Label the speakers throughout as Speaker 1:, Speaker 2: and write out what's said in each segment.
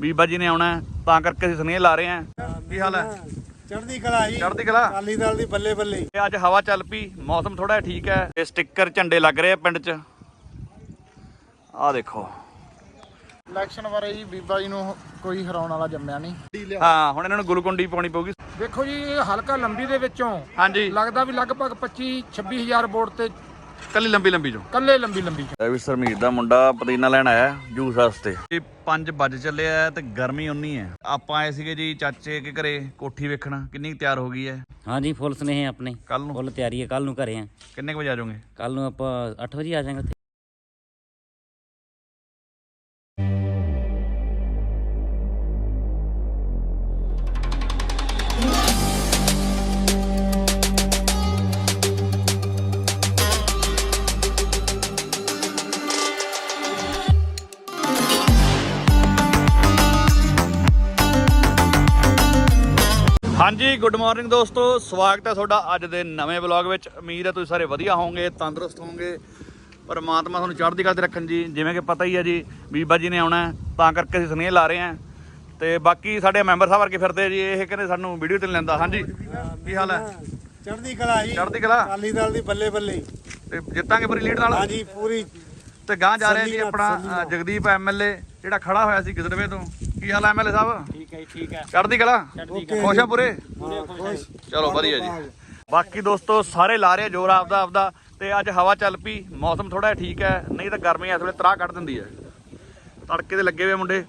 Speaker 1: ਬੀਬਾ ਜੀ ਨੇ ਆਉਣਾ ਤਾਂ ਕਰਕੇ ਅਸੀਂ ਸੁਨੇਹ ਲਾ ਰਹੇ ਹਾਂ। ਕੀ ਹਾਲ ਹੈ?
Speaker 2: ਚੜ੍ਹਦੀ ਕਲਾ ਜੀ।
Speaker 1: ਚੜ੍ਹਦੀ ਕਲਾ?
Speaker 2: ਅਕਾਲੀ ਦਲ ਦੀ ਬੱਲੇ ਬੱਲੇ।
Speaker 1: ਤੇ ਅੱਜ ਹਵਾ ਚੱਲ ਪਈ ਮੌਸਮ ਥੋੜਾ ਠੀਕ ਹੈ। ਤੇ ਸਟicker ਝੰਡੇ ਲੱਗ ਰਹੇ ਆ ਪਿੰਡ 'ਚ। ਆਹ ਦੇਖੋ।
Speaker 3: ਇਲੈਕਸ਼ਨ ਬਾਰੇ ਜੀ ਬੀਬਾ ਜੀ ਨੂੰ ਕੋਈ ਹਰਾਉਣ ਵਾਲਾ ਜੰਮਿਆ ਨਹੀਂ।
Speaker 1: ਹਾਂ ਹੁਣ ਇਹਨਾਂ ਨੂੰ ਗੁਲਕੁੰਡੀ ਪਾਉਣੀ ਪਊਗੀ।
Speaker 4: ਦੇਖੋ ਜੀ ਇਹ ਹਲਕਾ ਲੰਬੀ ਦੇ ਵਿੱਚੋਂ
Speaker 1: ਹਾਂਜੀ।
Speaker 4: ਲੱਗਦਾ ਵੀ ਲਗਭਗ 25 26000 ਵੋਟ ਤੇ
Speaker 1: ਕੱਲੀ ਲੰਬੀ ਲੰਬੀ ਚੋਂ।
Speaker 4: ਕੱਲੇ ਲੰਬੀ ਲੰਬੀ
Speaker 1: ਇਹ ਵੀ ਸਰਮੀਰ ਦਾ ਮੁੰਡਾ ਪਦੀਨਾ ਲੈਣ ਆਇਆ ਜੂਸ ਵਾਸਤੇ। ਇਹ 5 ਵੱਜ ਚੱਲੇ ਆ ਤੇ ਗਰਮੀ ਉਨੀ ਹੈ ਆਪਾਂ ਆਏ ਸੀਗੇ ਜੀ ਚਾਚੇ ਕੇ ਘਰੇ ਕੋਠੀ ਵੇਖਣ। ਕਿੰਨੀ ਕੁ ਤਿਆਰ ਹੋ ਗਈ ਹੈ
Speaker 5: ਹਾਂਜੀ ਫੁੱਲ ਸਨੇਹ ਆਪਣੇ।
Speaker 1: ਕੱਲ ਨੂੰ?
Speaker 5: ਫੁੱਲ ਤਿਆਰੀ ਹੈ ਕੱਲ ਨੂੰ ਘਰੇ ਆ।
Speaker 1: ਕਿੰਨੇ ਕੁ ਵਜੇ ਆ ਜਾਓਗੇ?
Speaker 5: ਕੱਲ ਨੂੰ ਆਪਾਂ 8 ਵਜੇ ਆ ਜਾਵਾਂਗੇ
Speaker 1: ਹਾਂਜੀ ਗੁੱਡ ਮਾਰਨਿੰਗ ਦੋਸਤੋ। ਸਵਾਗਤ ਹੈ ਤੁਹਾਡਾ ਅੱਜ ਦੇ ਨਵੇਂ ਵਲੌਗ ਵਿੱਚ। ਉਮੀਦ ਹੈ ਤੁਸੀਂ ਸਾਰੇ ਵਧੀਆ ਹੋਵੋਗੇ ਤੰਦਰੁਸਤ ਹੋਵੋਗੇ। ਪਰਮਾਤਮਾ ਤੁਹਾਨੂੰ ਚੜ੍ਹਦੀ ਕਲਾ ਤੇ ਰੱਖਣ ਜੀ। ਜਿਵੇਂ ਕਿ ਪਤਾ ਹੀ ਹੈ ਜੀ ਬੀਬਾ ਜੀ ਨੇ ਆਉਣਾ ਤਾਂ ਕਰਕੇ ਅਸੀਂ ਸੁਨੇਹ ਲਾ ਰਹੇ ਹਾਂ। ਤੇ ਬਾਕੀ ਸਾਡੇ ਮੈਂਬਰ ਸਾਹਿਬ ਵਰਗੇ ਫਿਰਦੇ ਜੀ ਇਹ ਕਹਿੰਦੇ ਸਾਨੂੰ ਵੀਡੀਓ ਤੇ ਨੀ ਲੈਂਦਾ। ਹਾਂਜੀ ਕੀ ਹਾਲ ਹੈ?
Speaker 2: ਚੜ੍ਹਦੀ ਕਲਾ ਜੀ।
Speaker 1: ਚੜ੍ਹਦੀ ਕਲਾ?
Speaker 2: ਅਕਾਲੀ ਦਲ ਦੀ ਬੱਲੇ ਬੱਲੇ।
Speaker 1: ਤੇ ਜਿੱਤਾਂਗੇ ਪੂਰੀ ਲੀਡ ਨਾਲ?
Speaker 2: ਹਾਂਜੀ ਪੂਰੀ।
Speaker 1: ਤੇ ਗਾਂ ਜਾ ਰਿਹਾ ਜੀ ਆਪਣਾ। ਅ, ਜਗਦੀਪ ਐਮਐਲਏ ਜਿਹੜਾ ਖੜਾ ਹੋਇਆ ਸੀ ਗਿੱਦੜਵੇ ਤੋਂ। ਕੀ ਹਾਲ ਹੈ ਐਮਐਲਏ ਸਾਹਿਬ?
Speaker 5: ਠੀਕ ਹੈ ਠੀਕ ਹੈ।
Speaker 1: ਚੜ੍ਹਦੀ ਕਲਾ? ਖੁਸ਼ ਆ ਪੂਰੇ?
Speaker 2: ਖੁਸ਼
Speaker 1: ਚਲੋ ਵਧੀਆ ਜੀ। ਬਾਕੀ ਦੋਸਤੋ ਸਾਰੇ ਲਾ ਰਹੇ ਜੋਰ ਆਪਦਾ ਆਪਦਾ ਤੇ ਅੱਜ ਹਵਾ ਚੱਲ ਪਈ ਮੌਸਮ ਥੋੜਾ ਠੀਕ ਹੈ ਨਹੀਂ ਤਾਂ ਗਰਮੀ ਇਸ ਵੇਲੇ ਤਰਾਹ ਕੱਢ ਦਿੰਦੀ ਹੈ। ਤੜਕੇ ਦੇ ਲੱਗੇ ਹੋਏ ਮੁੰਡੇ।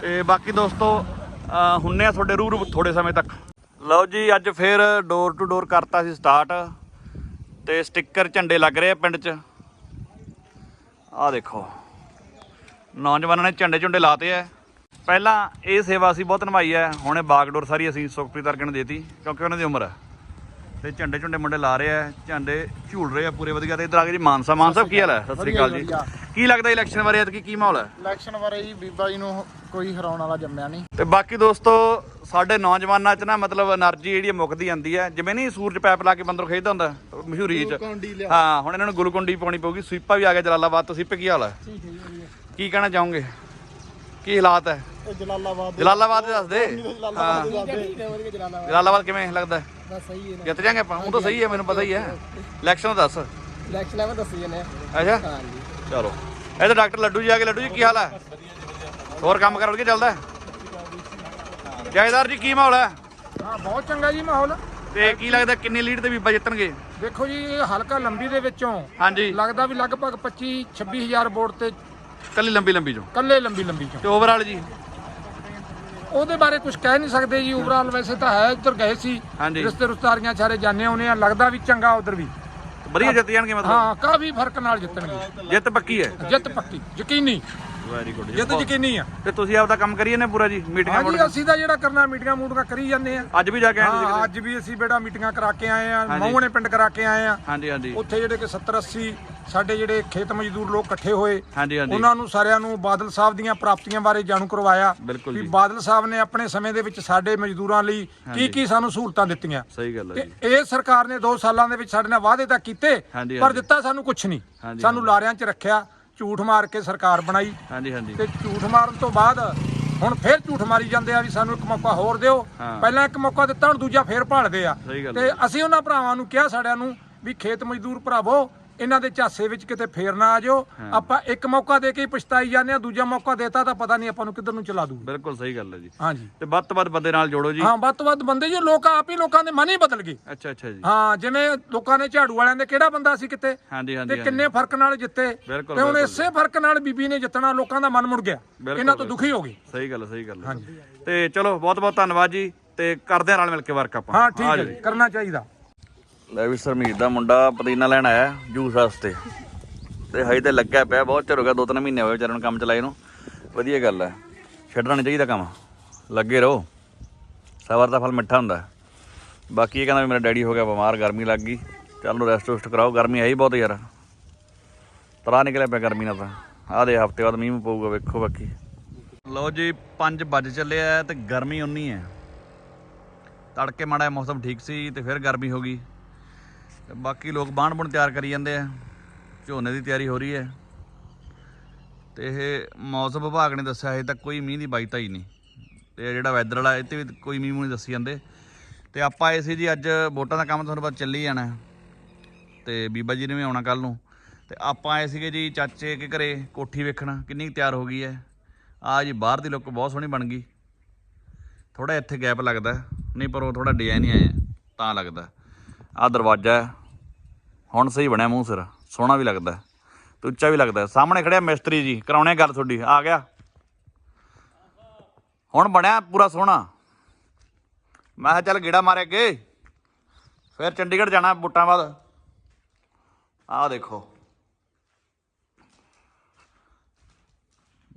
Speaker 1: ਤੇ ਬਾਕੀ ਦੋਸਤੋ ਅਹ ਹੁੰਨੇ ਆ ਤੁਹਾਡੇ ਰੂਰੂ ਥੋੜੇ ਸਮੇਂ ਤੱਕ। ਲਓ ਜੀ ਅੱਜ ਫੇਰ ਡੋਰ ਟੂ ਡੋਰ ਕਰਤਾ ਸੀ ਸਟਾਰਟ ਤੇ ਸਟicker ਝੰਡੇ ਲੱਗ ਰਹੇ ਆ ਪਿੰਡ 'ਚ। ਆਹ ਦੇਖੋ। ਨੌਜਵਾਨਾਂ ਨੇ ਝੰਡੇ ਝੁੰਡੇ ਲਾਤੇ ਐ। ਪਹਿਲਾਂ ਇਹ ਸੇਵਾ ਅਸੀਂ ਬਹੁਤ ਨਿਭਾਈ ਐ। ਹੁਣ ਇਹ ਬਾਗਡੋਰ ਸਾਰੀ ਅਸੀਂ ਸੁਖਪ੍ਰੀਤ ਅਰਗੇ ਨੂੰ ਦੇਤੀ ਕਿਉਂਕਿ ਉਹਨਾਂ ਦੀ ਉਮਰ ਹੈ ਤੇ ਝੰਡੇ ਝੁੰਡੇ ਮੁੰਡੇ ਲਾ ਰਹੇ ਐ ਝੰਡੇ ਝੂਲ ਰਹੇ ਆ ਪੂਰੇ ਵਧੀਆ ਤੇ ਇਧਰ ਆ ਕੇ ਜੀ ਮਾਨਸਾ। ਮਾਨ ਕੀ ਹਾਲ ਹੈ ਸਤਿ ਸ੍ਰੀ ਅਕਾਲ ਜੀ। ਕੀ ਲੱਗਦਾ ਇਲੈਕਸ਼ਨ ਬਾਰੇ ਐਤਕੀ ਕੀ ਮਾਹੌਲ ਹੈ
Speaker 3: ਇਲੈਕਸ਼ਨ ਬਾਰੇ ਜੀ ਬੀਬਾ ਜੀ ਨੂੰ ਕੋਈ ਹਰਾਉਣ ਵਾਲਾ ਜੰਮਿਆ ਨਹੀਂ।
Speaker 1: ਤੇ ਬਾਕੀ ਦੋਸਤੋ ਸਾਡੇ ਨੌਜਵਾਨਾਂ 'ਚ ਨਾ ਮਤਲਬ એનર્ਜੀ ਜਿਹੜੀ ਮੁੱਕਦੀ ਜਾਂਦੀ ਹੈ ਜਿਵੇਂ ਨਹੀਂ ਸੂਰਜ ਪੈਪ ਲਾ ਕੇ ਬੰਦਰ ਖੇਡਦਾ ਹੁੰਦਾ ਮਸ਼ਹੂਰੀ 'ਚ। ਹਾਂ ਹੁਣ ਇਹਨਾਂ ਨੂੰ ਗੁਲਕੁੰਡੀ ਪਾਉਣੀ ਪਊਗੀ। ਸਵੀਪਾ ਵੀ ਆ ਗਿਆ ਜਲਾਲਾਬਾਦ ਤੋਂ। ਸਿੱਪ ਕੀ ਹਾਲ ਹੈ ਕੀ ਕਹਿਣਾ ਚਾਹੋਗੇ? ਕੀ ਹਾਲਾਤ ਹੈ?
Speaker 3: ਇਹ ਜਲਾਲਾਬਾਦ
Speaker 1: ਜਲਾਲਾਬਾਦ ਦੇ ਦੱਸ ਦੇ। ਹਾਂ। ਜਲਾਲਾਬਾਦ। ਕਿਵੇਂ ਲੱਗਦਾ? ਹੈ?
Speaker 4: ਸਹੀ ਹੈ
Speaker 1: ਜਿੱਤ ਜਾਾਂਗੇ ਆਪਾਂ ਉਹ ਤਾਂ ਸਹੀ ਹੈ ਮੈਨੂੰ ਪਤਾ ਹੀ ਹੈ। ਇਲੈਕਸ਼ਨ ਦੱਸ।
Speaker 4: ਇਲੈਕਸ਼ਨ ਐਵੇਂ ਦੱਸੀ ਜਾਂਦੇ
Speaker 1: ਅੱਛਾ। ਚਲੋ। ਇਹ ਤਾਂ ਡਾਕਟਰ ਲੱਡੂ ਜੀ ਆ ਗਏ। ਲੱਡੂ ਜੀ ਕੀ ਹਾਲ ਹੈ? ਹੋਰ ਕੰਮ ਕਰ ਕੇ ਚੱਲਦਾ ਜਾਇਦਾਰ ਜੀ ਕੀ ਮਾਹੌਲ ਹੈ?
Speaker 4: ਹਾਂ ਬਹੁਤ ਚੰਗਾ ਜੀ ਮਾਹੌਲ।
Speaker 1: ਤੇ ਕੀ ਲੱਗਦਾ ਕਿੰਨੀ ਲੀਡ ਤੇ ਬੀਬਾ ਜਿੱਤਣਗੇ?
Speaker 4: ਦੇਖੋ ਜੀ ਇਹ ਹਲਕਾ ਲੰਬੀ ਦੇ ਵਿੱਚੋਂ
Speaker 1: ਹਾਂਜੀ।
Speaker 4: ਲੱਗਦਾ ਵੀ ਲਗਭਗ 25 26000 ਵੋਟ ਤੇ
Speaker 1: ਕੱਲੀ ਲੰਬੀ ਲੰਬੀ ਚੋਂ।
Speaker 4: ਕੱਲੇ ਲੰਬੀ ਲੰਬੀ ਚ।
Speaker 1: ਤੇ ਓਵਰਆਲ ਜੀ?
Speaker 4: ਉਹਦੇ ਬਾਰੇ ਕੁਝ ਕਹਿ ਨਹੀਂ ਸਕਦੇ ਜੀ ਓਵਰਆਲ ਵੈਸੇ ਤਾਂ ਹੈ ਇੱਧਰ ਗਏ ਸੀ।
Speaker 1: ਹਾਂਜੀ।
Speaker 4: ਰਿਸ਼ਤੇ ਰੁਸ਼ਤਾਰੀਆਂ ਸਾਰੇ ਜਾਣੇ ਆਉਨੇ ਆ ਲੱਗਦਾ ਵੀ ਚੰਗਾ ਉਧਰ ਵੀ।
Speaker 1: ਵਧੀਆ ਜਿੱਤ ਜਾਣਗੇ ਮਤਲਬ?
Speaker 4: ਹਾਂ ਕਾਫੀ ਫ਼ਰਕ ਨਾਲ ਜਿੱਤਣਗੇ।
Speaker 1: ਜਿੱਤ ਪੱਕੀ ਹੈ?
Speaker 4: ਜਿੱਤ ਪੱਕੀ ਯਕੀਨੀ।
Speaker 1: ਵੈਰੀ ਗੁੱਡ
Speaker 4: ਜਿੱਤ ਯਕੀਨੀ ਆ।
Speaker 1: ਤੇ ਤੁਸੀਂ ਆਪਦਾ ਕੰਮ ਕਰੀਏ ਨੇ ਪੂਰਾ ਜੀ ਮੀਟਿੰਗਾਂ
Speaker 4: ਹਾਂਜੀ
Speaker 1: ਮੁੜ
Speaker 4: ਅਸੀਂ ਤਾਂ ਜਿਹੜਾ ਕਰਨਾ ਮੀਟਿੰਗਾਂ ਮੂਟਿੰਗਾਂ ਕਰੀ ਜਾਂਦੇ ਆ।
Speaker 1: ਅੱਜ ਵੀ ਜਾ ਕੇ ਆਏ ਤੁਸੀਂ
Speaker 4: ਹਾਂ
Speaker 1: ਕਿਤੇ?
Speaker 4: ਅੱਜ ਵੀ ਅਸੀਂ ਬੇੜਾ ਮੀਟਿੰਗਾਂ ਕਰਾ ਕੇ ਆਏ ਆ
Speaker 1: ਹਾਂਜੀ।
Speaker 4: ਮੌਹਣੇ ਪਿੰਡ ਕਰਾ ਕੇ ਆਏ ਆ।
Speaker 1: ਹਾਂਜੀ ਹਾਂਜੀ।
Speaker 4: ਉੱਥੇ ਜਿਹੜੇ ਕਿ 70 80 ਸਾਡੇ ਜਿਹੜੇ ਖੇਤ ਮਜ਼ਦੂਰ ਲੋਕ ਇਕੱਠੇ ਹੋਏ
Speaker 1: ਹਾਂਜੀ ਹਾਂਜੀ।
Speaker 4: ਉਹਨਾਂ ਨੂੰ ਸਾਰਿਆਂ ਨੂੰ ਬਾਦਲ ਸਾਹਿਬ ਦੀਆਂ ਪ੍ਰਾਪਤੀਆਂ ਬਾਰੇ ਜਾਣੂ ਕਰਵਾਇਆ
Speaker 1: ਬਿਲਕੁਲ
Speaker 4: ਵੀ
Speaker 1: ਜੀ।
Speaker 4: ਬਾਦਲ ਸਾਹਿਬ ਨੇ ਆਪਣੇ ਸਮੇਂ ਦੇ ਵਿੱਚ ਸਾਡੇ ਮਜ਼ਦੂਰਾਂ ਲਈ ਕੀ ਕੀ ਸਾਨੂੰ ਸਹੂਲਤਾਂ ਦਿੱਤੀਆਂ।
Speaker 1: ਸਹੀ ਗੱਲ ਹੈ
Speaker 4: ਤੇ
Speaker 1: ਜੀ।
Speaker 4: ਇਹ ਸਰਕਾਰ ਨੇ 2 ਸਾਲਾਂ ਦੇ ਵਿੱਚ ਸਾਡੇ ਨਾਲ ਵਾਅਦੇ ਤਾਂ ਕੀਤੇ
Speaker 1: ਹਾਂਜੀ,
Speaker 4: ਪਰ
Speaker 1: ਹਾਂਜੀ।
Speaker 4: ਦਿੱਤਾ ਸਾਨੂੰ ਕੁਝ ਨਹੀਂ।
Speaker 1: ਹਾਂਜੀ,
Speaker 4: ਸਾਨੂੰ
Speaker 1: ਹਾਂਜੀ।
Speaker 4: ਲਾਰਿਆਂ 'ਚ ਰੱਖਿਆ ਝੂਠ ਮਾਰ ਕੇ ਸਰਕਾਰ ਬਣਾਈ।
Speaker 1: ਹਾਂਜੀ ਹਾਂਜੀ।
Speaker 4: ਤੇ ਝੂਠ ਮਾਰਨ ਤੋਂ ਬਾਅਦ ਹੁਣ ਫੇਰ ਝੂਠ ਮਾਰੀ ਜਾਂਦੇ ਆ ਵੀ ਸਾਨੂੰ ਇੱਕ ਮੌਕਾ ਹੋਰ ਦਿਓ।
Speaker 1: ਹਾਂ।
Speaker 4: ਪਹਿਲਾਂ ਇੱਕ ਮੌਕਾ ਦਿੱਤਾ ਹੁਣ ਦੂਜਾ ਫੇਰ ਭਾਲਦੇ ਆ।
Speaker 1: ਸਹੀ ਗੱਲ
Speaker 4: ਤੇ ਅਸੀਂ ਉਹਨਾਂ ਭਰਾਵਾਂ ਨੂੰ ਕਿਹਾ ਸਾਡਿਆਂ ਨੂੰ ਵੀ ਖੇਤ ਮਜ਼ਦੂਰ ਭਰਾਵੋ ਇਹਨਾਂ ਦੇ ਝਾਸੇ ਵਿੱਚ ਕਿਤੇ ਫੇਰ ਨਾ ਆ ਜਾਓ। ਆਪਾਂ ਇੱਕ ਮੌਕਾ ਦੇ ਕੇ ਹੀ ਪਛਤਾਈ ਜਾਂਦੇ ਆ ਦੂਜਾ ਮੌਕਾ ਦੇਤਾ ਤਾਂ ਪਤਾ ਨਹੀਂ ਆਪਾਂ ਨੂੰ ਕਿੱਧਰ ਨੂੰ ਚਲਾ ਦੂ
Speaker 1: ਬਿਲਕੁਲ ਸਹੀ ਗੱਲ ਹੈ ਜੀ।
Speaker 4: ਹਾਂਜੀ।
Speaker 1: ਤੇ ਵੱਧ ਤੋਂ ਵੱਧ ਬੰਦੇ ਨਾਲ ਜੋੜੋ ਜੀ।
Speaker 4: ਹਾਂ ਵੱਧ ਤੋਂ ਵੱਧ ਬੰਦੇ ਜੀ ਲੋਕ ਆਪ ਹੀ ਲੋਕਾਂ ਦੇ ਮਨ ਹੀ ਬਦਲ ਗਏ।
Speaker 1: ਅੱਛਾ ਅੱਛਾ ਜੀ।
Speaker 4: ਹਾਂ ਜਿਵੇਂ ਲੋਕਾਂ ਨੇ ਝਾੜੂ ਵਾਲਿਆਂ ਦੇ ਕਿਹੜਾ ਬੰਦਾ ਸੀ ਕਿਤੇ?
Speaker 1: ਹਾਂਜੀ ਹਾਂਜੀ
Speaker 4: ਤੇ। ਕਿੰਨੇ ਫ਼ਰਕ ਨਾਲ ਜਿੱਤੇ।
Speaker 1: ਬਿਲਕੁਲ,
Speaker 4: ਤੇ ਹੁਣ
Speaker 1: ਬਿਲਕੁਲ।
Speaker 4: ਇਸੇ ਫ਼ਰਕ ਨਾਲ ਬੀਬੀ ਨੇ ਜਿੱਤਣਾ ਲੋਕਾਂ ਦਾ ਮਨ ਮੁੜ ਗਿਆ।
Speaker 1: ਬਿਲਕੁਲ,
Speaker 4: ਇਹਨਾਂ ਤੋਂ। ਦੁਖੀ ਹੋ ਗਏ।
Speaker 1: ਸਹੀ ਗੱਲ ਹੈ, ਸਹੀ ਗੱਲ ਹੈ। ਤੇ ਚਲੋ ਬਹੁਤ ਬਹੁਤ ਧੰਨਵਾਦ ਜੀ। ਤੇ ਕਰਦੇ ਹਾਂ ਨਾਲ ਮਿਲ ਕੇ ਵਰਕ ਆਪਾਂ।
Speaker 4: ਹਾਂ ਠੀਕ
Speaker 1: ਆ
Speaker 4: ਹੈ ਜੀ, ਕਰਨਾ ਚਾਹੀਦਾ।
Speaker 1: ਲੈ ਵੀ ਸਰਮੀਰ ਦਾ ਮੁੰਡਾ ਪਦੀਨਾ ਲੈਣ ਆਇਆ ਜੂਸ ਵਾਸਤੇ। ਤੇ ਹਜੇ ਤੇ ਲੱਗਿਆ ਪਿਆ, ਬਹੁਤ ਚਿਰ ਹੋ ਗਿਆ ਦੋ ਤਿੰਨ ਮਹੀਨੇ ਹੋਏ ਵਿਚਾਰੇ ਨੂੰ ਕੰਮ ਚਲਾਏ ਨੂੰ। ਵਧੀਆ ਗੱਲ ਹੈ ਛੱਡਣਾ ਨਹੀਂ ਚਾਹੀਦਾ ਕੰਮ। ਲੱਗੇ ਰਹੋ। ਸਬਰ ਦਾ ਫਲ ਮਿੱਠਾ ਹੁੰਦਾ। ਬਾਕੀ ਇਹ ਕਹਿੰਦਾ ਵੀ ਮੇਰਾ ਡੈਡੀ ਹੋ ਗਿਆ ਬਿਮਾਰ, ਗਰਮੀ ਲੱਗ ਗਈ। ਚੱਲ ਨੂੰ ਰੈਸਟ ਰੁਸਟ ਕਰਾਓ, ਗਰਮੀ ਹੈ ਹੀ ਬਹੁਤ ਯਾਰ। ਤਰਾ ਨਿਕਲਿਆ ਪਿਆ ਗਰਮੀ ਨਾਲ ਤਾਂ। ਆਹ ਦੇ ਹਫ਼ਤੇ ਬਾਅਦ ਮੀਂਹ ਪਊਗਾ, ਵੇਖੋ ਬਾਕੀ। ਲਓ ਜੀ 5 ਵੱਜ ਚੱਲੇ ਆ ਤੇ ਗਰਮੀ ਉਨੀ ਹੈ ਤੜਕੇ ਮਾੜਾ ਮੌਸਮ ਠੀਕ ਸੀ ਤੇ ਫਿਰ ਗਰਮੀ ਹੋ ਗਈ। ਤੇ ਬਾਕੀ ਲੋਕ ਬਾਣ ਬੁਣ ਤਿਆਰ ਕਰੀ ਜਾਂਦੇ ਆ। ਝੋਨੇ ਦੀ ਤਿਆਰੀ ਹੋ ਰਹੀ ਹੈ। ਤੇ ਇਹ ਮੌਸਮ ਵਿਭਾਗ ਨੇ ਦੱਸਿਆ, ਹਜੇ ਤੱਕ ਕੋਈ ਮੀਂਹ ਦੀ ਬਾਈ ਹੀ ਨਹੀਂ। ਤੇ ਜਿਹੜਾ ਵੈਦਰ ਵਾਲਾ, ਇਹ ਤੇ ਵੀ ਕੋਈ ਮੀਂਹ ਮੂੰਹ ਨਹੀਂ ਦੱਸੀ ਜਾਂਦੇ। ਤੇ ਆਪਾਂ ਆਏ ਸੀ ਜੀ, ਅੱਜ ਵੋਟਾਂ ਦਾ ਕੰਮ ਤੁਹਾਨੂੰ ਬਾਅਦ ਚੱਲੀ ਜਾਣਾ। ਹੈ। ਤੇ ਬੀਬਾ ਜੀ ਨੇ ਵੀ ਆਉਣਾ ਕੱਲ ਨੂੰ। ਤੇ ਆਪਾਂ ਆਏ ਸੀਗੇ ਜੀ, ਚਾਚੇ ਕੇ ਘਰੇ ਕੋਠੀ ਵੇਖਣਾ। ਕਿੰਨੀ ਕੁ ਤਿਆਰ ਹੋ ਗਈ ਹੈ। ਆ ਜੀ, ਬਾਹਰ ਦੀ ਲੁੱਕ ਬਹੁਤ ਸੋਹਣੀ ਬਣ ਗਈ। ਥੋੜਾ ਇੱਥੇ ਗੈਪ ਲੱਗਦਾ। ਨਹੀਂ, ਪਰ ਉਹ ਥੋੜਾ ਡਿਜ਼ਾਈਨ ਹੀ ਆਇਆ ਤਾਂ ਲੱਗਦਾ। ਆ ਦਰਵਾਜ਼ਾ ਹੈ। ਹੁਣ ਸਹੀ ਬਣਿਆ ਮੂੰਹ ਸਿਰ। ਸੋਹਣਾ ਵੀ ਲੱਗਦਾ ਤੇ ਉੱਚਾ ਵੀ ਲੱਗਦਾ ਸਾਹਮਣੇ ਖੜਿਆ ਮਿਸਤਰੀ ਜੀ। ਕਰਾਉਣੇ ਗੱਲ ਤੁਹਾਡੀ। ਆ ਗਿਆ। ਹੁਣ ਬਣਿਆ ਪੂਰਾ ਸੋਹਣਾ। ਮੈਂ ਕਿਹਾ ਚੱਲ ਗੇੜਾ ਮਾਰੇ ਅੱਗੇ। ਫਿਰ ਚੰਡੀਗੜ੍ਹ ਜਾਣਾ ਬੁੱਟਾਂ ਬਾਅਦ ਆਹ ਦੇਖੋ।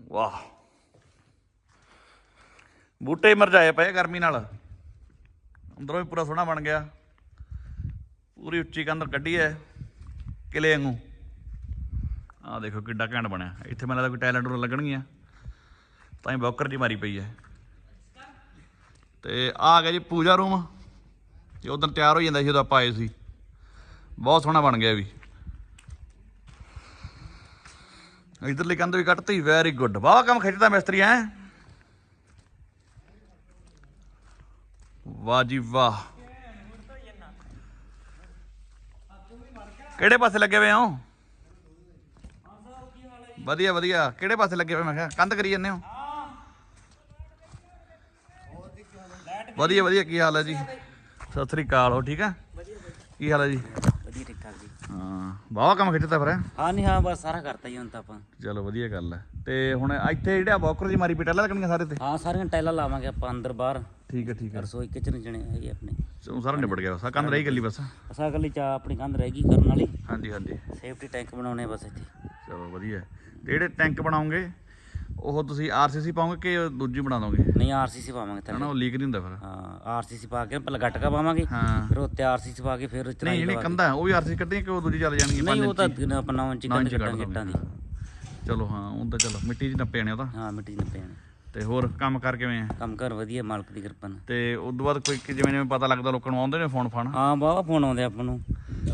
Speaker 1: ਵਾਹ। ਬੂਟੇ ਮਰਝਾਏ ਪਏ ਗਰਮੀ ਨਾਲ। ਅੰਦਰੋਂ ਵੀ ਪੂਰਾ ਸੋਹਣਾ ਬਣ ਗਿਆ। ਪੂਰੀ ਉੱਚੀ ਕੰਧ ਕੱਢੀ ਐ, ਕਿਲੇ ਵਾਂਗੂ। ਆਹ ਦੇਖੋ ਕਿੱਡਾ ਘੈਂਟ ਬਣਿਆ। ਇੱਥੇ ਮੈਨੂੰ ਲੱਗਦਾ ਕੋਈ ਟੈਲੈਂਟ ਲੱਗਣਗੀਆਂ। ਤਾਂ ਹੀ ਬੌਕਰ ਜੀ ਮਾਰੀ ਪਈ ਐ। ਤੇ ਆ ਗਿਆ ਜੀ ਪੂਜਾ ਰੂਮ। ਤੇ ਉਦੋਂ ਤਿਆਰ ਹੋ ਜਾਂਦਾ ਸੀ ਜਦੋਂ ਆਪਾਂ ਆਏ ਸੀ। ਬਹੁਤ ਸੋਹਣਾ ਬਣ ਗਿਆ ਇਹ ਵੀ। ਇਧਰਲੀ ਕੰਧ ਵੀ ਕੱਟਤੀ ਵੈਰੀ ਗੁੱਡ ਵਾਹ, ਕੰਮ ਖਿੱਚਦਾ ਮਿਸਤਰੀ ਐ ਵਾਹ ਜੀ ਵਾਹ। ਕਿਹੜੇ ਪਾਸੇ ਲੱਗੇ ਹੋਏ ਹੋ? ਵਧੀਆ ਵਧੀਆ। ਕਿਹੜੇ ਪਾਸੇ ਲੱਗੇ ਹੋਏ ਮੈਂ ਕਿਹਾ ਕੰਧ ਕਰੀ ਜਾਂਦੇ ਹੋ। ਵਧੀਆ ਵਧੀਆ। ਕੀ ਹਾਲ ਹੈ ਜੀ? ਸਤਿ ਸ੍ਰੀ ਅਕਾਲ। ਹੋ ਠੀਕ ਆ? ਕੀ ਹਾਲ ਹੈ ਜੀ?
Speaker 5: ਵਧੀਆ ਠੀਕ ਠਾਕ ਜੀ।
Speaker 1: ਹਾਂ। ਵਾਹ ਕੰਮ ਖਿੱਚਦਾ ਫਿਰ ਹੈਂ?
Speaker 5: ਨਹੀਂ ਹਾਂ ਬਸ ਸਾਰਾ ਕਰਤਾ ਜੀ ਹੁਣ ਤਾਂ ਆਪਾਂ।
Speaker 1: ਚਲੋ ਵਧੀਆ ਗੱਲ ਹੈ। ਤੇ ਹੁਣ ਇੱਥੇ ਜਿਹੜਾ ਬੌਕਰ ਜੀ ਮਾਰੀ ਪਟਾਲਾ ਲੱਗਣੀਆਂ ਸਾਰੇ ਤੇ?
Speaker 5: ਹਾਂ ਸਾਰੀਆਂ ਟਾਈਲਾਂ ਲਾਵਾਂਗੇ ਆਪਾਂ ਅੰਦਰ ਬਾਹਰ।
Speaker 1: ਠੀਕ ਹੈ ਠੀਕ ਹੈ।
Speaker 5: ਰਸੋਈ ਕਿਚਨ ਜਣੇ ਹੈਗੇ ਆਪਣੇ।
Speaker 1: ਸੋ ਸਾਰਾ ਨਿਬੜ ਗਿਆ ਬਸ ਆਹ ਕੰਧ ਰਹੀ ਗੱਲੀ ਬਸ।
Speaker 5: ਅਸਾਂ ਕੱਲੀ ਚਾ ਆਪਣੀ ਕੰਧ ਰਹਿ ਗਈ ਕਰਨ ਵਾਲੀ।
Speaker 1: ਹਾਂਜੀ ਹਾਂਜੀ।
Speaker 5: ਸੇਫਟੀ ਟੈਂਕ ਬਣਾਉਣੇ ਬਸ ਇੱਥੇ।
Speaker 1: ਚਲੋ ਵਧੀਆ। ਤੇ ਜਿਹੜੇ ਟੈਂਕ ਬਣਾਉਂਗੇ ਉਹ ਤੁਸੀਂ ਆਰਸੀਸੀ ਪਾਉਂਗੇ ਕਿ ਦੂਜੀ ਬਣਾ ਦੋਗੇ?
Speaker 5: ਨਹੀਂ ਆਰਸੀਸੀ ਪਾਵਾਂਗੇ
Speaker 1: ਹਨਾ
Speaker 5: ਥੱਲੇ।
Speaker 1: ਉਹ ਲੀਕ ਨਹੀਂ ਹੁੰਦਾ ਫਿਰ।
Speaker 5: ਹਾਂ ਆਰਸੀਸੀ ਪਾ ਕੇ ਪਹਿਲਾਂ ਗੱਟਕਾ ਪਾਵਾਂਗੇ
Speaker 1: ਹਾਂ।
Speaker 5: ਫਿਰ ਉੱਤੇ ਆਰਸੀਸੀ ਪਾ ਕੇ ਫਿਰ
Speaker 1: ਨਹੀਂ
Speaker 5: ਚੜਾਈ
Speaker 1: ਜਿਹੜੇ ਕੰਧਾਂ ਉਹ ਵੀ ਆਰਸੀਸੀ ਕੱਢਦੀਆਂ ਕਿ ਉਹ ਦੂਜੀ ਚੱਲ ਜਾਣਗੀਆਂ
Speaker 5: ਨਹੀਂ ਉਹ ਤਾਂ
Speaker 1: ਇੰਚੀ?
Speaker 5: ਆਪਾਂ ਨੌਂ ਇੰਚੀ
Speaker 1: ਨੌਂ
Speaker 5: ਕੰਧ
Speaker 1: ਇੰਚੀ ਕੱਢ
Speaker 5: ਕੱਟਾਂਗੇ ਇੱਟਾਂ ਦੀ।
Speaker 1: ਚਲੋ ਹਾਂ ਉਹ ਤਾਂ ਚਲੋ ਮਿੱਟੀ 'ਚ ਨੱਪੇ ਆਣੇ ਉਹ ਤਾਂ।
Speaker 5: ਹਾਂ ਮਿੱਟੀ ਨੱਪੇ ਜਾਣੇ।
Speaker 1: ਤੇ ਹੋਰ ਕੰਮ ਕਰ ਕਿਵੇਂ ਆ?
Speaker 5: ਕੰਮ ਕਰ ਵਧੀਆ ਮਾਲਕ ਦੀ ਕਿਰਪਾ ਨਾਲ।
Speaker 1: ਤੇ ਉਸ ਤੋਂ ਬਾਅਦ ਕੋਈ ਜਿਵੇਂ ਜਿਵੇਂ ਪਤਾ ਲੱਗਦਾ ਲੋਕਾਂ ਨੂੰ ਆਉਂਦੇ ਨੇ ਫੋਨ ਫਾਨ?
Speaker 5: ਹਾਂ ਬਾਵਾ ਫੋਨ ਆਉਂਦੇ ਆਪਾਂ ਨੂੰ।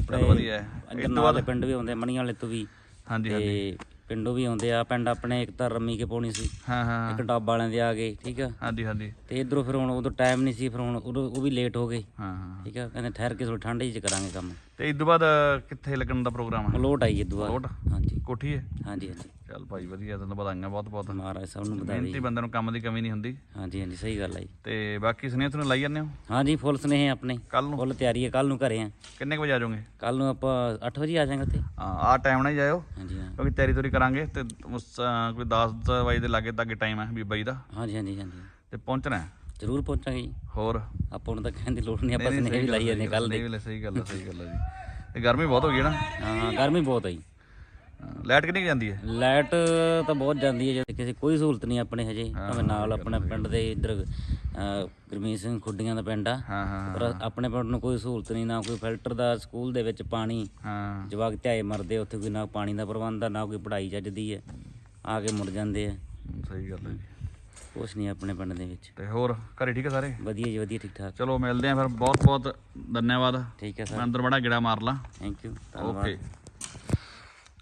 Speaker 1: ਚਲੋ ਵਧੀਆ ਹੈ।
Speaker 5: ਨਾਲ ਵਾਲੇ ਪਿੰਡ ਵੀ ਆਉਂਦੇ ਮਣੀ ਵਾਲੇ ਤੋਂ ਵੀ।
Speaker 1: ਹਾਂਜੀ ਹਾਂਜੀ।
Speaker 5: ਤੇ ਪਿੰਡੋਂ ਵੀ ਆਉਂਦੇ ਆ। ਪਿੰਡ ਆਪਣੇ ਇੱਕ ਤਾਂ ਰੰਮੀ ਕੇ ਪਾਉਣੀ ਸੀ।
Speaker 1: ਹਾਂ ਹਾਂ
Speaker 5: ਇੱਕ ਡੱਬ ਵਾਲਿਆਂ ਦੇ ਆ ਗਏ ਠੀਕ ਆ?
Speaker 1: ਹਾਂਜੀ ਹਾਂਜੀ।
Speaker 5: ਤੇ ਇਧਰੋਂ ਫਿਰ ਹੁਣ ਉਦੋਂ ਟਾਈਮ ਨਹੀਂ ਸੀ ਫਿਰ ਹੁਣ ਉਹ ਵੀ ਲੇਟ ਹੋ ਗਏ।
Speaker 1: ਹਾਂ ਹਾਂ
Speaker 5: ਠੀਕ ਆ? ਕਹਿੰਦੇ ਠਹਿਰ ਕੇ ਥੋੜੀ ਠੰਡ ਚ ਕਰਾਂਗੇ ਕੰਮ।
Speaker 1: ਤੇ ਇਸ ਤੋਂ ਬਾਅਦ ਕਿੱਥੇ ਲੱਗਣ ਦਾ ਪ੍ਰੋਗਰਾਮ ਹੈ
Speaker 5: ਲੋਟ ਆਈ ਇਦੋਂ
Speaker 1: ਲੋਟ?
Speaker 5: ਬਾਅਦ ਹਾਂਜੀ।
Speaker 1: ਕੋਠੀ ਹੈ?
Speaker 5: ਹਾਂਜੀ ਹਾਂਜੀ।
Speaker 1: ਚੱਲ ਭਾਈ ਵਧੀਆ ਤੈਨੂੰ ਵਧਾਈਆਂ ਬਹੁਤ ਬਹੁਤ।
Speaker 5: ਮਹਾਰਾਜ ਸਭ ਨੂੰ ਵਧਾਵੇ।
Speaker 1: ਮਿਹਨਤੀ ਬੰਦੇ ਨੂੰ ਕੰਮ ਦੀ ਕਮੀ ਨਹੀਂ ਹੁੰਦੀ।
Speaker 5: ਹਾਂਜੀ ਹਾਂਜੀ ਸਹੀ ਗੱਲ ਆ ਜੀ।
Speaker 1: ਤੇ ਬਾਕੀ ਸੁਨੇਹ ਤੁਹਾਨੂੰ ਲਾਈ ਜਾਂਦੇ ਹੋ?
Speaker 5: ਹਾਂਜੀ ਫੁੱਲ ਸਨੇਹ ਆਪਣੇ।
Speaker 1: ਕੱਲ ਨੂੰ?
Speaker 5: ਫੁੱਲ ਤਿਆਰੀ ਹੈ ਕੱਲ ਨੂੰ ਘਰੇ ਆ।
Speaker 1: ਕਿੰਨੇ ਕੁ ਵਜੇ ਆ ਜਾਓਗੇ?
Speaker 5: ਕੱਲ ਨੂੰ ਆਪਾਂ 8 ਵਜੇ ਆ ਜਾਾਂਗੇ ਉੱਥੇ।
Speaker 1: ਹਾਂ ਆਹ ਟਾਈਮ ਨਾਲ ਹੀ ਜਾਇਓ।
Speaker 5: ਹਾਂਜੀ ਹਾਂ।
Speaker 1: ਕਿਉਂਕਿ ਤਿਆਰੀ ਤੋਰੀ ਕਰਾਂਗੇ ਤੇ ਉਸ ਅਹ, ਕੋਈ 10 ਵਜੇ ਦੇ ਲਾਗੇ ਤੱਕ ਟਾਈਮ ਹੈ ਬੀਬਾ ਜੀ ਦਾ।
Speaker 5: ਹਾਂਜੀ ਹਾਂਜੀ ਹਾਂਜੀ।
Speaker 1: ਤੇ ਪਹੁੰਚਣਾ ਹੈ।
Speaker 5: ਜ਼ਰੂਰ ਪਹੁੰਚਾਂਗੇ ਜੀ।
Speaker 1: ਹੋਰ?
Speaker 5: ਆਪਾਂ ਨੂੰ ਤਾਂ ਕਹਿਣ ਦੀ ਲੋੜ ਨਹੀਂ ਆਪਾਂ
Speaker 1: ਨਹੀਂ,
Speaker 5: ਸਨੇਹ ਵੀ ਲਾਈ ਜਾਂਦੇ ਕੱਲ ਦੇ
Speaker 1: ਨਹੀਂ ਵੇਲੇ ਸਹੀ ਗੱਲ ਹੈ ਸਹੀ ਗੱਲ ਹੈ ਜੀ। ਤੇ ਗਰਮੀ ਬਹੁਤ ਹੋ ਗਈ ਹੈ ਨਾ?
Speaker 5: ਹਾਂ ਗਰਮੀ ਬਹੁਤ ਹੈ ਜੀ।
Speaker 1: ਲਾਈਟ ਕਿੰਨੀ ਕੁ ਜਾਂਦੀ ਹੈ?
Speaker 5: ਲਾਈਟ ਤਾਂ ਬਹੁਤ ਜਾਂਦੀ ਹੈ ਜੇ ਕਿਸੇ ਕੋਈ ਸਹੂਲਤ ਨਹੀਂ ਆਪਣੇ ਹਜੇ ਭਾਵੇਂ ਨਾਲ ਆਪਣੇ ਪਿੰਡ ਦੇ ਇੱਧਰ ਗੁਰਮੀਤ ਸਿੰਘ ਖੁੱਡੀਆਂ ਦਾ ਪਿੰਡ ਆ।
Speaker 1: ਹਾਂ ਹਾਂ
Speaker 5: ਪਰ ਆਪਣੇ ਪਿੰਡ ਨੂੰ ਕੋਈ ਸਹੂਲਤ ਨਹੀਂ ਨਾ ਕੋਈ ਫਿਲਟਰ ਦਾ ਸਕੂਲ ਦੇ ਵਿੱਚ ਪਾਣੀ
Speaker 1: ਹਾਂ।
Speaker 5: ਜਵਾਕ ਧਿਆਏ ਮਰਦੇ ਉੱਥੇ ਕੋਈ ਨਾ ਪਾਣੀ ਦਾ ਪ੍ਰਬੰਧ ਆ ਨਾ ਕੋਈ ਪੜ੍ਹਾਈ ਚੱਜਦੀ ਹੈ ਆ ਕੇ ਮੁੜ ਜਾਂਦੇ ਆ।
Speaker 1: ਸਹੀ ਗੱਲ ਹੈ ਜੀ।
Speaker 5: ਕੁਛ ਨਹੀਂ ਆਪਣੇ ਪਿੰਡ ਦੇ ਵਿੱਚ।
Speaker 1: ਤੇ ਹੋਰ ਘਰੇ ਠੀਕ ਹੈ ਸਾਰੇ?
Speaker 5: ਵਧੀਆ ਜੀ ਵਧੀਆ ਠੀਕ ਠਾਕ।
Speaker 1: ਚਲੋ ਮਿਲਦੇ ਆਂ ਫਿਰ ਬਹੁਤ ਬਹੁਤ ਧੰਨਵਾਦ।
Speaker 5: ਠੀਕ ਹੈ
Speaker 1: ਮੈਂ
Speaker 5: ਸਰ
Speaker 1: ਅੰਦਰ ਬੜਾ ਗੇੜਾ ਮਾਰ ਲਾਂ।
Speaker 5: ਥੈਂਕ ਯੂ
Speaker 1: ਓਕੇ
Speaker 5: ਧੰਨਵਾਦ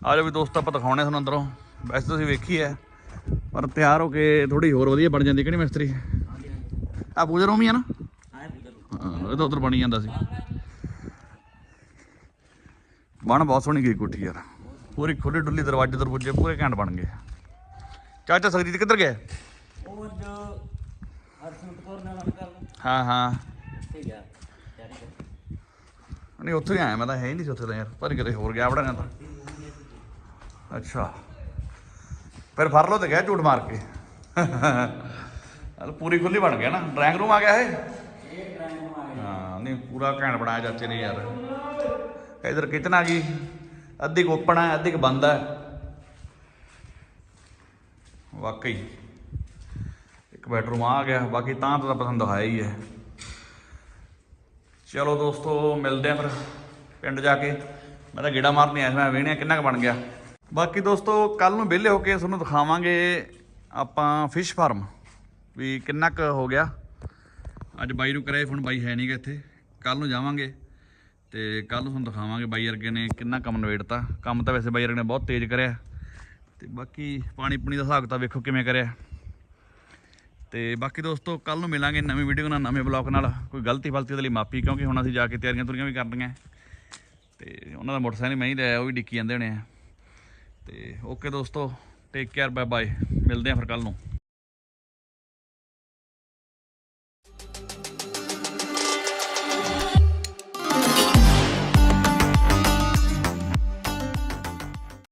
Speaker 1: ਆ ਜਾਓ ਵੀ ਦੋਸਤ ਆਪਾਂ ਦਿਖਾਉਣੇ ਤੁਹਾਨੂੰ ਅੰਦਰੋਂ। ਵੈਸੇ ਤੁਸੀਂ ਵੇਖੀ ਹੈ ਪਰ ਤਿਆਰ ਹੋ ਕੇ ਥੋੜੀ ਹੋਰ ਵਧੀਆ ਬਣ ਜਾਂਦੀ ਕਿ ਨਹੀਂ ਮਿਸਤਰੀ? ਆ ਪੂਜਾ ਰੂਮ ਹੀ ਆ ਨਾ? ਹਾਂ ਇਹ ਤਾਂ ਉਧਰ ਬਣੀ ਜਾਂਦਾ ਸੀ। ਬਣ ਬਹੁਤ ਸੋਹਣੀ ਗਈ ਕੋਠੀ ਯਾਰ। ਪੂਰੀ ਖੁੱਲੀ ਡੁੱਲੀ ਦਰਵਾਜ਼ੇ ਦਰਵਾਜ਼ੇ ਪੂਰੇ ਘੈਂਟ ਬਣ ਗਏ। ਚਾਚਾ ਸਗਰੀਤ ਕਿੱਧਰ ਗਿਆ?
Speaker 5: ਉਹ ਜੋ ਹਰਸੂਤ ਕੋਰ ਨਾਲ ਗੱਲ ਕਰ
Speaker 1: ਹਾਂ ਹਾਂ।
Speaker 5: ਠੀਕ ਆ
Speaker 1: ਨਹੀਂ ਉੱਥੇ ਹੀ ਆਇਆ ਮੈਂ ਤਾਂ ਹੈ ਹੀ ਨਹੀਂ ਸੀ ਉੱਥੇ ਤਾਂ ਯਾਰ ਪਰ ਕਿਤੇ ਹੋਰ ਗਿਆ ਬੜਾ ਤਾਂ। ਅੱਛਾ ਫਿਰ ਫੜ ਲਓ ਤੇ ਗਿਆ ਝੂਠ ਮਾਰ ਕੇ ਹਲ ਪੂਰੀ ਖੁੱਲੀ ਬਣ ਗਿਆ ਨਾ ਡਰਾਇੰਗ ਰੂਮ ਆ ਗਿਆ ਇਹ ਹਾਂ ਨਹੀਂ ਪੂਰਾ ਘੈਂਟ ਬਣਾਇਆ ਚਾਚੇ ਨੇ ਯਾਰ ਇਧਰ ਕਿਚਨ ਆ ਗਈ ਅੱਧੀ ਕੁ ਓਪਨ ਹੈ ਅੱਧੀ ਕੁ ਬੰਦ ਹੈ ਵਾਕਈ ਇੱਕ ਬੈਡਰੂਮ ਆ ਗਿਆ ਬਾਕੀ ਤਾਂ ਤਾਂ ਪਸੰਦ ਹੋਇਆ ਹੀ ਹੈ ਚਲੋ ਦੋਸਤੋ ਮਿਲਦੇ ਆ ਫਿਰ ਪਿੰਡ ਜਾ ਕੇ ਮੈਂ ਤਾਂ ਗੇੜਾ ਮਾਰਨੀ ਆਇਆ ਸੀ, ਮੈਂ ਵੇਹਣਿਆ ਕਿੰਨਾ ਕੁ ਬਣ ਗਿਆ ਬਾਕੀ ਦੋਸਤੋ ਕੱਲ ਨੂੰ ਵਿਹਲੇ ਹੋ ਕੇ ਤੁਹਾਨੂੰ ਦਿਖਾਵਾਂਗੇ ਆਪਾਂ ਫਿਸ਼ ਫਾਰਮ ਵੀ ਕਿੰਨਾ ਕੁ ਹੋ ਗਿਆ। ਅੱਜ ਬਾਈ ਨੂੰ ਕਰਾਇਆ ਫੋਨ, ਬਾਈ ਹੈ ਨਹੀਂ ਨਹੀਂਗਾ ਇੱਥੇ। ਕੱਲ ਨੂੰ ਜਾਵਾਂਗੇ ਤੇ ਕੱਲ ਨੂੰ ਤੁਹਾਨੂੰ ਦਿਖਾਵਾਂਗੇ ਬਾਈ ਅਰਗੇ ਨੇ ਕਿੰਨਾ ਕੰਮ ਨਵੇੜਤਾ ਕੰਮ ਤਾਂ ਵੈਸੇ ਬਾਈ ਅਰਗੇ ਨੇ ਬਹੁਤ ਤੇਜ਼ ਕਰਿਆ। ਤੇ ਬਾਕੀ ਪਾਣੀ ਪੁਣੀ ਦਾ ਹਿਸਾਬ ਤਾਂ ਵੇਖੋ ਕਿਵੇਂ ਕਰਿਆ। ਤੇ ਬਾਕੀ ਦੋਸਤੋ ਕੱਲ ਨੂੰ ਮਿਲਾਂਗੇ ਨਵੀਂ ਵੀਡੀਓ ਨਾਲ, ਨਵੇਂ ਬਲੌਗ ਨਾਲ। ਕੋਈ ਗਲਤੀ ਫਲਤੀ ਦੇ ਲਈ ਮਾਫੀ, ਕਿਉਂਕਿ ਹੁਣ ਅਸੀਂ ਜਾ ਕੇ ਤਿਆਰੀਆਂ ਤੁਰੀਆਂ ਵੀ ਕਰਨੀਆਂ। ਤੇ ਉਹਨਾਂ ਦਾ ਮੋਟਰਸਾਈਕਲ ਮੈਂ ਹੀ ਲਿਆ ਉਹ ਵੀ ਡਿੱਕੀ ਜਾਂਦੇ ਹੋਣੇ ਆ। ਤੇ ਓਕੇ ਦੋਸਤੋ ਟੇਕ ਕੇਅਰ ਬਾਏ ਬਾਏ ਮਿਲਦੇ ਆਂ ਫਿਰ ਕੱਲ ਨੂੰ।